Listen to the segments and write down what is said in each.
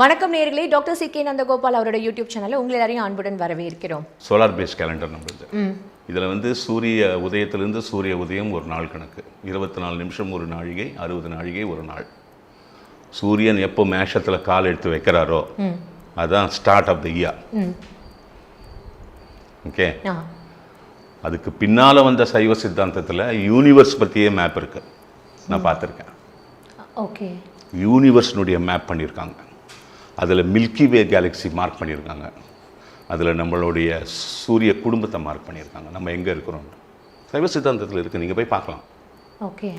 வணக்கம் நேர்களே. Doctor C K Nandagopal அவரோட யூடியூப் சேனலில் உங்களை எல்லாரையும் அன்புடன் வரவேற்கிறோம். சோலார் பேஸ் கேலண்டர் நம்மளுது. இதில் வந்து சூரிய உதயத்திலிருந்து சூரிய உதயம் ஒரு நாள் கணக்கு. இருபத்தி நாலு நிமிஷம் ஒரு நாழிகை அறுபது நாழிகை ஒரு நாள். சூரியன் எப்போ மேஷத்தில் கால் எடுத்து வைக்கிறாரோ அதுதான் start of the year okay அதுக்கு பின்னால் வந்த சைவ சித்தாந்தத்தில் யூனிவர்ஸ் பற்றியே மேப் இருக்கு. நான் பார்த்துருக்கேன். ஓகே. யூனிவர்ஸ்னுடைய மேப் பண்ணியிருக்காங்க அதில் மில்கி வே கேலக்ஸி மார்க் பண்ணியிருக்காங்க. அதில் நம்மளுடைய சூரிய குடும்பத்தை மார்க் பண்ணியிருக்காங்க. நம்ம எங்கே இருக்கிறோம்? சைவ சித்தாந்தத்தில் இருக்குது நீங்கள் போய் பார்க்கலாம். ஓகே.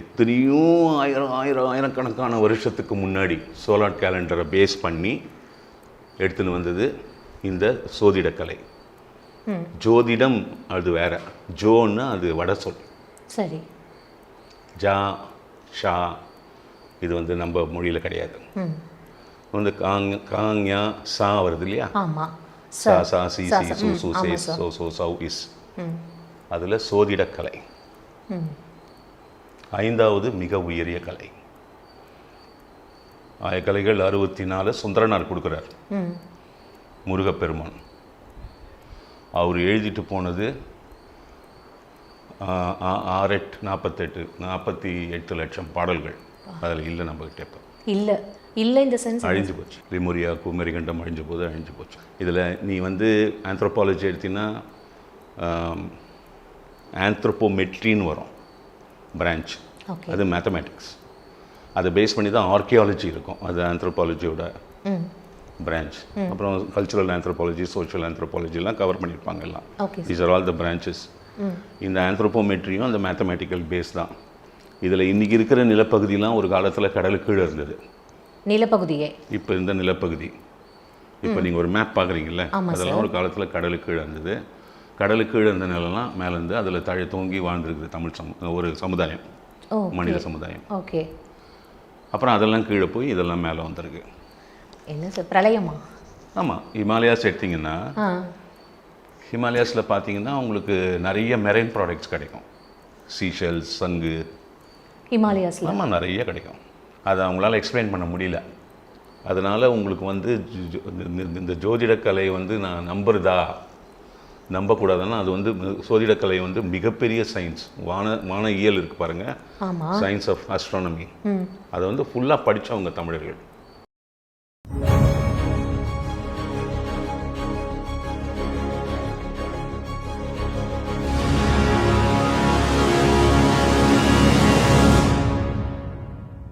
எத்தனையோ ஆயிரம் ஆயிரம் ஆயிரக்கணக்கான வருஷத்துக்கு முன்னாடி சோலார் கேலண்டரை பேஸ் பண்ணி எடுத்துன்னு வந்தது இந்த சோதிடக்கலை ஜோதிடம் அது வேற. ஜோன்னா அது வட சொல் சரி. ஜா ஷா இது வந்து நம்ம மொழியில் கிடையாது. வந்து காங் காங்யா சா வருது இல்லையா? சா சா சி சா, சி சா. சு சு சே. So is. அதில் சோதிடக்கலை ஐந்தாவது மிக உயரிய கலை. ஆய கலைகள் அறுபத்தி நாலு சுந்தரனார் கொடுக்குறார். முருகப்பெருமான். அவர் எழுதிட்டு போனது ஆறெட்டு நாற்பத்தெட்டு நாற்பத்தி எட்டு லட்சம் பாடல்கள். அதில் இல்லை நம்மகிட்ட இப்போ இல்லை. இல்லை இந்த சென்ஸ் அழிஞ்சு போச்சு. லிமோரியா குமரிகண்டம் அழிஞ்ச போது அழிஞ்சு போச்சு. இதில் நீ வந்து ஆந்த்ரோபாலஜி எடுத்தீங்கன்னா ஆந்த்ரோபோமெட்ரின்னு வரும். பிரான்ச் அது மேத்தமேட்டிக்ஸ் அதை பேஸ் பண்ணி தான் ஆர்கியாலஜி இருக்கும். அது ஆந்த்ரோபாலஜியோட பிரான்ச் அப்புறம் கல்ச்சுரல் ஆந்த்ரோபாலஜி சோஷியல் ஆந்த்ரோபாலஜிலாம் கவர் பண்ணியிருப்பாங்க எல்லாம். These are all the branches இந்த ஆந்த்ரோபோமெட்ரியும் அந்த மேத்தமேட்டிக்கல் பேஸ் தான். இதில் இன்றைக்கி இருக்கிற நிலப்பகுதியெலாம் ஒரு காலத்தில் கடலுக்கு கீழே இருந்தது. நிலப்பகுதியே. இப்போ இந்த நிலப்பகுதி. இப்போ நீங்கள் ஒரு மேப் பார்க்குறீங்கல்ல அதெல்லாம் ஒரு காலத்தில் கடலுக்கு கீழே இருந்தது. கடலுக்கு கீழே இருந்த நிலம்லாம் மேலே இருந்து அதில் தழை தூங்கி வாழ்ந்துருக்குது தமிழ் சமு ஒரு சமுதாயம். மனித சமுதாயம். ஓகே. அப்புறம் அதெல்லாம் கீழே போய் இதெல்லாம் மேலே வந்திருக்கு. என்ன சார் பிரளயமா? ஆமாம் ஹிமாலயாஸ் எடுத்தீங்கன்னா ஹிமாலயாஸில் பார்த்தீங்கன்னா உங்களுக்கு நிறைய மெரைன் ப்ராடக்ட்ஸ் கிடைக்கும். சீஷல்ஸ் சங்கு ஹிமாலயாஸில். ஆமாம் நிறைய கிடைக்கும். அதை அவங்களால எக்ஸ்பிளைன் பண்ண முடியல. அதனால் உங்களுக்கு வந்து இந்த- ஜோதிடக்கலை வந்து நான் நம்புறதா? நம்பக்கூடாதுன்னா அது வந்து சோதிடக்கலை வந்து மிகப்பெரிய சயின்ஸ் வான வான இயல் இருக்குது பாருங்கள் சயின்ஸ் ஆஃப் ஆஸ்ட்ரானமி ம். அதை வந்து ஃபுல்லாக படித்தவங்க தமிழர்கள்.